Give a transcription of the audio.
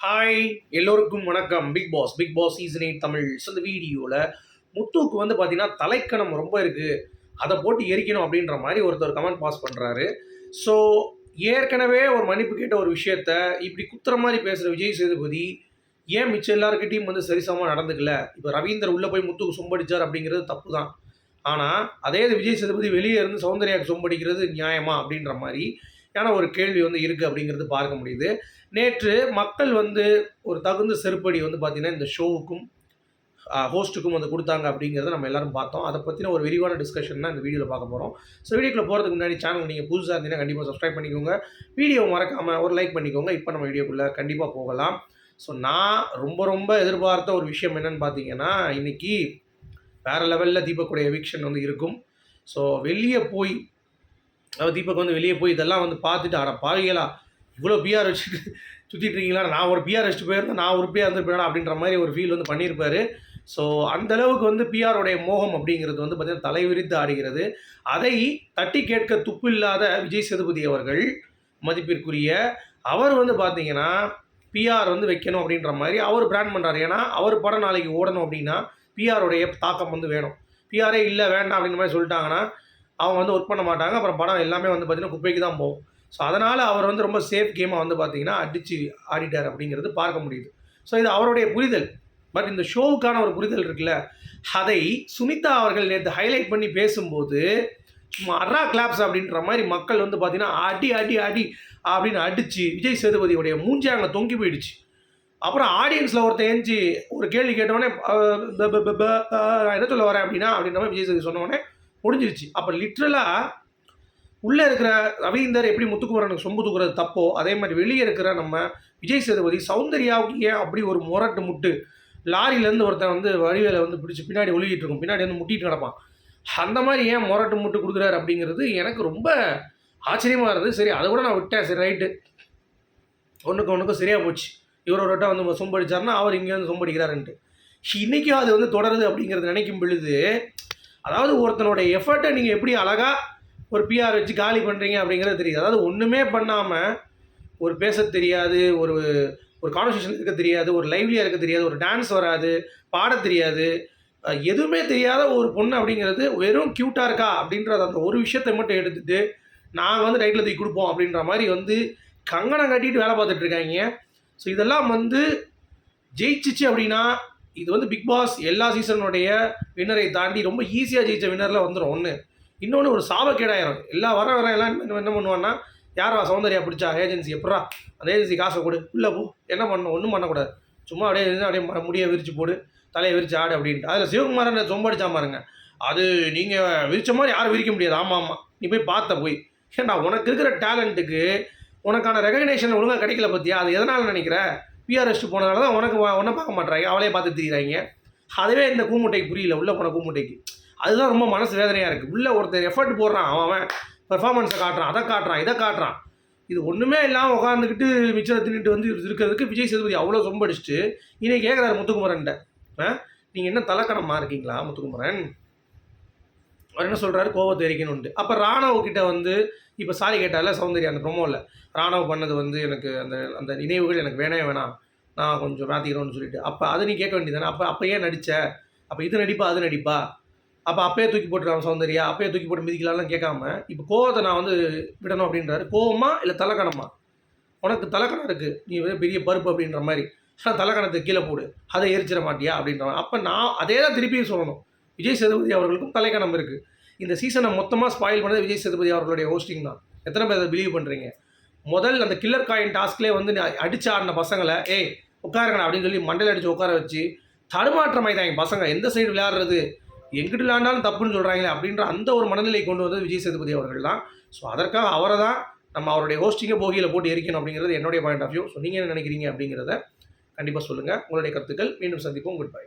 Hi எல்லோருக்கும் வணக்கம். Bigg Boss Bigg Boss season eight Tamil. So இந்த வீடியோவில் முத்துவுக்கு வந்து பார்த்தீங்கன்னா தலைக்கணம் ரொம்ப இருக்குது அதை போட்டு எரிக்கணும் அப்படின்ற மாதிரி ஒருத்தர் கமெண்ட் பாஸ் பண்ணுறாரு ஸோ ஏற்கனவே ஒரு மன்னிப்பு கேட்ட ஒரு விஷயத்த இப்படி குத்துற மாதிரி பேசுகிற விஜய் சேதுபதி ஏன் மிச்சம் எல்லாருக்கிட்டையும் வந்து சரிசமமாக நடந்துக்கல? இப்போ ரவீந்தர் உள்ளே போய் முத்துக்கு சொம்படிச்சார் அப்படிங்கிறது தப்பு தான் ஆனால் அதே இது விஜய் சேதுபதி வெளியே இருந்து சௌந்தர்யாவுக்கு சொம்படிக்கிறது நியாயமா அப்படின்ற மாதிரி ஏன்னா ஒரு கேள்வி வந்து இருக்குது அப்படிங்கிறது பார்க்க முடியுது. நேற்று மக்கள் வந்து ஒரு தகுந்த செருப்படி வந்து பார்த்திங்கன்னா இந்த ஷோவுக்கும் ஹோஸ்ட்டுக்கும் வந்து கொடுத்தாங்க அப்படிங்கிறத நம்ம எல்லாரும் பார்த்தோம். அதை பற்றின ஒரு விரிவான டிஸ்கஷன் தான் இந்த வீடியோவில் பார்க்க போகிறோம் ஸோ வீடியோக்குள்ள போகிறதுக்கு முன்னாடி சேனல் நீங்கள் புதுசாக இருந்தீங்கன்னா கண்டிப்பாக சப்ஸ்கிரைப் பண்ணிக்கோங்க. வீடியோ மறக்காமல் ஒரு லைக் பண்ணிக்கோங்க. இப்போ நம்ம வீடியோக்குள்ளே கண்டிப்பாக போகலாம். ஸோ நான் ரொம்ப ரொம்ப எதிர்பார்த்த ஒரு விஷயம் என்னன்னு பார்த்தீங்கன்னா இன்றைக்கி வேறு லெவலில் தீபக்குடைய எவிக்ஷன் வந்து இருக்கும். ஸோ வெளியே போய் தீபக் வந்து வெளியே போய் இதெல்லாம் வந்து பார்த்துட்டு ஆனால் பாவிகளா இவ்வளோ பிஆர் வச்சுட்டு சுற்றிட்டு இருக்கீங்களா நான் ஒரு பிஆர் வச்சுட்டு போயிருந்தேன் நான் ஒரு பிஆர் இருந்திருப்பேன் அப்படின்ற மாதிரி ஒரு ஃபீல் வந்து பண்ணியிருப்பாரு. ஸோ அந்த அளவுக்கு வந்து பிஆருடைய மோகம் அப்படிங்கிறது வந்து பார்த்திங்கன்னா தலைவிரித்து ஆடுகிறது. அதை தட்டி கேட்க துப்பு இல்லாத விஜய் சேதுபதி அவர்கள் மதிப்பிற்குரிய அவர் வந்து பார்த்தீங்கன்னா பிஆர் வந்து வைக்கணும் அப்படின்ற மாதிரி அவர் பிராண்ட் பண்ணுறாரு ஏன்னா அவர் படம் நாளைக்கு ஓடணும் அப்படின்னா பிஆருடைய தாக்கம் வந்து வேணும். பிஆரே இல்லை வேண்டாம் அப்படின்ற மாதிரி சொல்லிட்டாங்கன்னா அவங்க வந்து ஒர்க் பண்ண மாட்டாங்க. அப்புறம் படம் எல்லாமே வந்து பார்த்திங்கன்னா குப்பைக்கு தான் போகும். ஸோ அதனால் அவர் வந்து ரொம்ப சேஃப் கேமாக வந்து பார்த்திங்கன்னா அடித்து ஆடிட்டார் அப்படிங்கிறது பார்க்க முடியுது. ஸோ இது அவருடைய புரிதல். பட் இந்த ஷோவுக்கான ஒரு புரிதல் இருக்குல்ல? அதை சுனிதா அவர்கள் நேற்று ஹைலைட் பண்ணி பேசும்போது சும்மா கிளாப்ஸ் அப்படின்ற மாதிரி மக்கள் வந்து பார்த்திங்கன்னா அடி அடி அடி அப்படின்னு அடித்து விஜய் சேதுபதியுடைய மூஞ்சி அங்கே தொங்கி போயிடுச்சு. அப்புறம் ஆடியன்ஸில் ஒருத்தன் ஏஞ்சி ஒரு கேள்வி கேட்டவொடனே என்ன சொல்ல வரேன்? அப்படின்னா அப்படின்ற மாதிரி விஜய் சேதுபதி சொன்னோடனே முடிஞ்சிருச்சு அப்போ லிட்ரலாக உள்ளே இருக்கிற ரவீந்தர் எப்படி முத்துக்குமரனுக்கு சொம்பு தூக்குறது தப்போ? அதே மாதிரி வெளியே இருக்கிற நம்ம விஜய் சேதுபதி சௌந்தர்யாவுக்கு ஏன் அப்படி ஒரு முரட்டு முட்டு? லாரியிலேருந்து ஒருத்தன் வந்து வடிவேலை வந்து பிடிச்சி பின்னாடி ஒழுகிட்டு இருக்கும். பின்னாடி வந்து முட்டிட்டு கிடப்பான். அந்த மாதிரி ஏன் முரட்டு முட்டு கொடுக்குறாரு அப்படிங்கிறது எனக்கு ரொம்ப ஆச்சரியமாக இருந்தது. சரி அதை கூட நான் விட்டேன். சரி ரைட்டு. ஒன்றுக்கு ஒன்றுக்கும் சரியாக போச்சு. இவர் ஒரு வட்டம் வந்து சொம்படிச்சார்னா அவர் இங்கே வந்து சொம்படிக்கிறாருன்ட்டு இன்றைக்கும் அது வந்து தொடருது அப்படிங்கிறது நினைக்கும் பொழுது அதாவது ஒருத்தனோட எஃபர்ட்டை நீங்கள் எப்படி அழகாக ஒரு பிஆர் வச்சு காலி பண்ணுறீங்க அப்படிங்கிறது தெரியுது. அதாவது ஒன்றுமே பண்ணாமல் ஒரு பேச தெரியாது ஒரு ஒரு கான்வர்சேஷன் இருக்க தெரியாது ஒரு லைவ்லியாக இருக்க தெரியாது ஒரு டான்ஸ் வராது பாட தெரியாது. எதுவுமே தெரியாத ஒரு பொண்ணு அப்படிங்கிறது வெறும் க்யூட்டாக இருக்கா அப்படின்றத அந்த ஒரு விஷயத்தை மட்டும் எடுத்துகிட்டு நாங்கள் வந்து டைட்டில் தூக்கி கொடுப்போம் அப்படின்ற மாதிரி வந்து கங்கணம் கட்டிட்டு வேலை பார்த்துட்ருக்காங்க ஸோ இதெல்லாம் வந்து ஜெயிச்சிச்சு அப்படின்னா இது வந்து பிக் பாஸ் எல்லா சீசனுடைய வின்னரை தாண்டி ரொம்ப ஈஸியாக ஜெயிச்ச வின்னரில் வந்துடும் ஒன்று இன்னொன்று ஒரு சாபக்கேடாயிரும். எல்லா வர வர எல்லாம் என்ன பண்ணுவான்னா யாரா சௌந்தர்யா பிடிச்சா ஏஜென்சி எப்படா அந்த ஏஜென்சி காசை கொடு. உள்ளே போ. என்ன பண்ணணும்? ஒன்றும் பண்ணக்கூடாது. சும்மா அப்படியே அப்படியே முடியை விரிச்சு போடு. தலையை விரிச்சு ஆடு அப்படின்ட்டு. அதில் சிவகுமாரன் சொம்படிச்சா பாருங்க. அது நீங்கள் விரிச்ச மாதிரி யாரும் விரிக்க முடியாது. ஆமாம் ஆமாம் நீ போய் பார்த்த போய். ஏன்டா உனக்கு இருக்கிற டேலண்ட்டுக்கு உனக்கான ரெகக்னேஷன் ஒழுங்காக கிடைக்கல பற்றியா அது எதனால் நினைக்கிற? பிஆர்எஸ்ட்டு போனதால தான் உனக்கு ஒன்றை பார்க்க மாட்றாங்க. அவளே பார்த்து திரிகிறாங்க அதுவே இந்த கூமுட்டைக்கு புரியல. உள்ளே போன கூமுட்டைக்கு. அதுதான் ரொம்ப மனசு வேதனையாக இருக்குது உள்ளே ஒருத்தர் எஃபர்ட் போடுறான். அவன் அவன் பெர்ஃபார்மன்ஸை காட்டுறான். அதை காட்டுறான் இதை காட்டுறான். இது ஒன்றுமே இல்லாமல் உட்காந்துக்கிட்டு மிச்சத்தை தின்னுட்டு வந்து இருக்கிறதுக்கு விஜய் சேதுபதி அவ்வளோ சொம்படிச்சுட்டு இன்னைக்கு கேட்குறாரு முத்துக்குமரன்ட்ட. ஆ? நீங்கள் என்ன தலைக்கணமாக இருக்கீங்களா முத்துக்குமரன்? அவர் என்ன சொல்கிறாரு கோவத்தை எரிக்கணுன்ட்டு அப்போ ராணவ கிட்ட வந்து இப்போ சாரி கேட்டால சௌந்தர்யா அந்த ப்ரொமோவில் ராணவ் பண்ணது வந்து எனக்கு அந்த அந்த நினைவுகள் எனக்கு வேணே வேணாம். நான் கொஞ்சம் மாற்றிக்கிறோன்னு சொல்லிட்டு. அப்போ அதை நீ கேட்க வேண்டியதானே அப்போ அப்போ ஏன் நடித்த அப்போ இது நடிப்பா அது நடிப்பா? அப்போ அப்பயே தூக்கி போட்டுருவாங்க சௌந்தர்யா. அப்பயே தூக்கி போட்டு மிதிக்கலாம்லாம் கேட்காம இப்போ கோவத்தை நான் வந்து விடணும் அப்படின்றாரு. கோவமா இல்லை தலைக்கணமா உனக்கு தலைக்கணம் இருக்குது நீ பெரிய பருப்பு அப்படின்ற மாதிரி. தலைக்கணத்தை கீழே போடு. அதை எரிச்சிட மாட்டியா? அப்படின்ற அப்போ நான் அதே தான் திருப்பியும் சொல்லணும். விஜய் சேதுபதி அவர்களுக்கும் தலைக்கணம் இருக்குது இந்த சீசனை மொத்தமாக ஸ்பாயில் பண்ணது விஜய் சேதுபதி அவர்களுடைய ஹோஸ்டிங் தான். எத்தனை பேர் அதை பிலீவ் பண்ணுறீங்க முதல் அந்த கில்லர் காயின் டாஸ்க்லேயே வந்து அடிச்சு ஆடின பசங்களை ஏய் உட்காருங்கண்ணா அப்படின்னு சொல்லி மண்டையில் அடித்து உட்கார வச்சு தடுமாற்றமாயிட்டாங்க பசங்க எந்த சைடு விளையாடுறது? எங்கிட்டு விளையாண்டாலும் தப்புன்னு சொல்கிறாங்களே அப்படின்ற அந்த ஒரு மனநிலை கொண்டு வந்தது விஜய் சேதுபதி அவர்கள் தான். ஸோ அதற்காக அவரை தான் நம்ம அவருடைய ஹோஸ்டிங்கை போகியில் போட்டு எரிக்கணும் அப்படிங்கிறது என்னுடைய பாயிண்ட் ஆஃப் வியூ ஸோ நீங்கள் என்ன நினைக்கிறீங்க அப்படிங்கிறத கண்டிப்பாக சொல்லுங்கள் உங்களுடைய கருத்துக்கள் மீண்டும் சந்திப்போம். Good bye